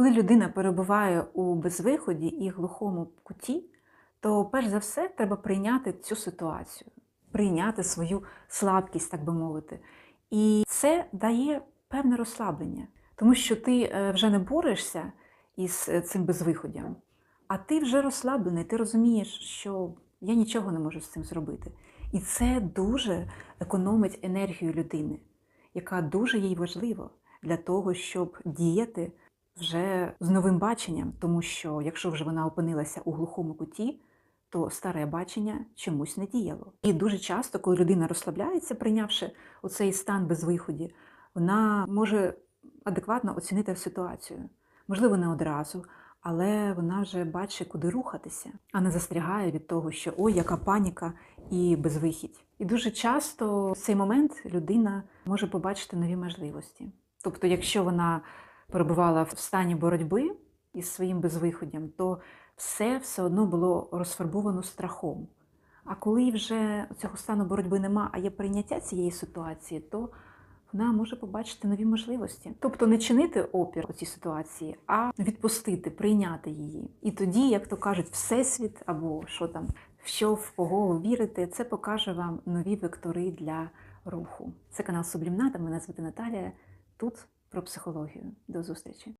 Коли людина перебуває у безвиході і глухому куті, то перш за все треба прийняти цю ситуацію, прийняти свою слабкість, так би мовити. І це дає певне розслаблення, тому що ти е, вже не борешся із е, цим безвиходям, а ти вже розслаблений, ти розумієш, що я нічого не можу з цим зробити. І це дуже економить енергію людини, яка дуже їй важлива для того, щоб діяти вже з новим баченням, тому що якщо вже вона опинилася у глухому куті, то старе бачення чомусь не діяло. І дуже часто, коли людина розслабляється, прийнявши оцей стан безвиході, вона може адекватно оцінити ситуацію. Можливо, не одразу, але вона вже бачить, куди рухатися, а не застрягає від того, що ой, яка паніка і безвихідь. І дуже часто в цей момент людина може побачити нові можливості. Тобто, якщо вона перебувала в стані боротьби із своїм безвиходям, то все все одно було розфарбовано страхом. А коли вже цього стану боротьби нема, а є прийняття цієї ситуації, то вона може побачити нові можливості. Тобто не чинити опір у цій ситуації, а відпустити, прийняти її. І тоді, як то кажуть, всесвіт або що там, що в кого ви вірите, це покаже вам нові вектори для руху. Це канал Сублімната. Мене звати Наталія. Тут про психологію. До зустрічі.